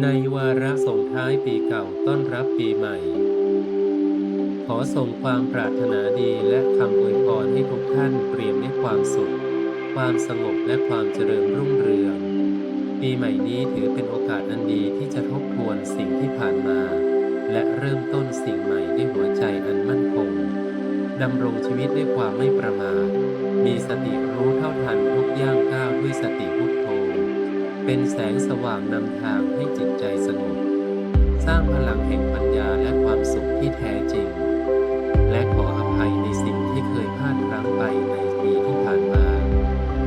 ในวาระส่งท้ายปีเก่าต้อนรับปีใหม่ ขอส่งความปรารถนาดีและคำอวยพรให้ทุกท่านเปลี่ยนด้วยความสุข ความสงบและความเจริญรุ่งเรือง ปีใหม่นี้ถือเป็นโอกาสอันดีที่จะทบทวนสิ่งที่ผ่านมา และเริ่มต้นสิ่งใหม่ด้วยหัวใจอันมั่นคงดำรงชีวิตด้วยความไม่ประมาทมีสติรู้เท่าทันทุกย่างก้าวด้วยสติพุทโธ เป็นแสงสว่างนำทางให้จิตใจสงบ สร้างพลังแห่งปัญญาและความสุขที่แท้จริง และขออภัยในสิ่งที่เคยพลาดพลั้งไปในปีที่ผ่านมา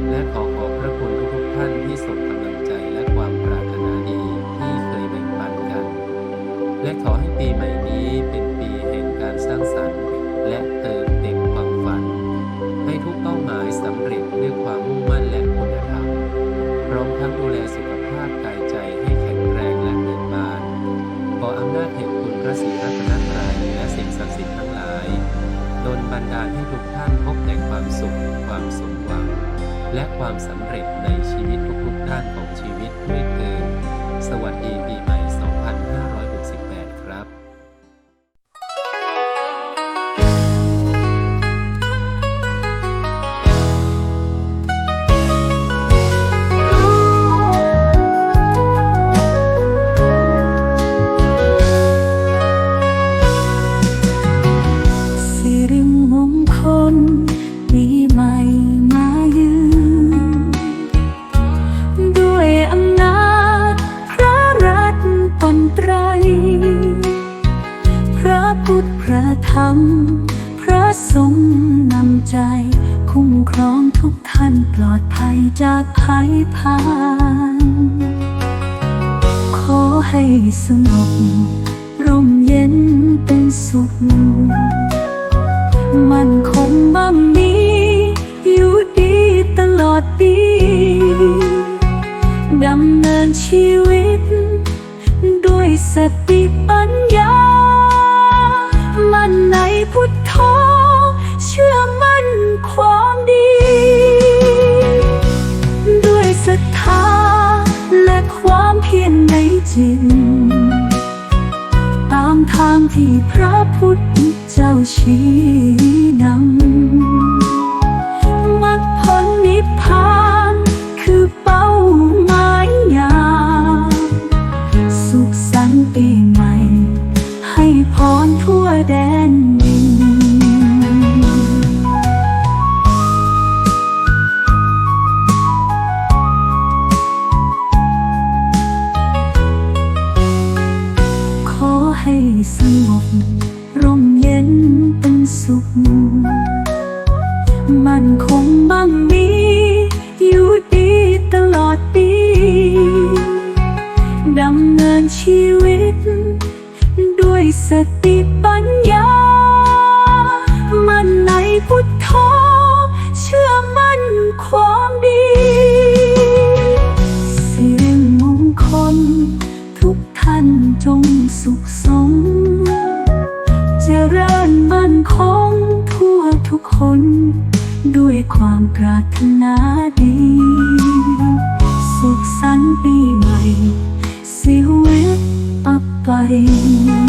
และขอขอบพระคุณทุกท่านที่ส่งกำลังใจและความปรารถนาดีที่เคยแบ่งปันกัน และขอให้ปี ศรีรัตนตรัยและสิ่งศักดิ์สิทธิ์ทั้งหลายดลบันดาลให้ทุกท่านพบแต่ความสุข ความสมหวัง และความสำเร็จในชีวิตทุกๆด้านของชีวิตด้วยเถิดสวัสดีปีใหม่ ตนตร พระพุทธพระธรรม พระสงฆ์นำใจ คุ้มครองทุกท่านปลอดภัยจากภัยพานขอให้สงบร่มเย็นเป็นสุข มันคงมั่งมี สติปัญญา มันในพุทโธเชื่อมั่นความดี ด้วยศรัทธาและความเพียรในจิตตามทางที่พระพุทธเจ้าชี้ ทันปีใหม่ ให้พรทั่วแดนดิน ขอให้สงบ ร่มเย็นเป็นสุข มันคงบังมี ด้วยสติปัญญา มันในพุทธเชื่อมั่นความดีสิริมงคล ทุกท่านจงสุขสมเจริญมั่นคงทั่วทุกคน ด้วยความปรารถนาดี สุขสันต์ปีใหม่ ไป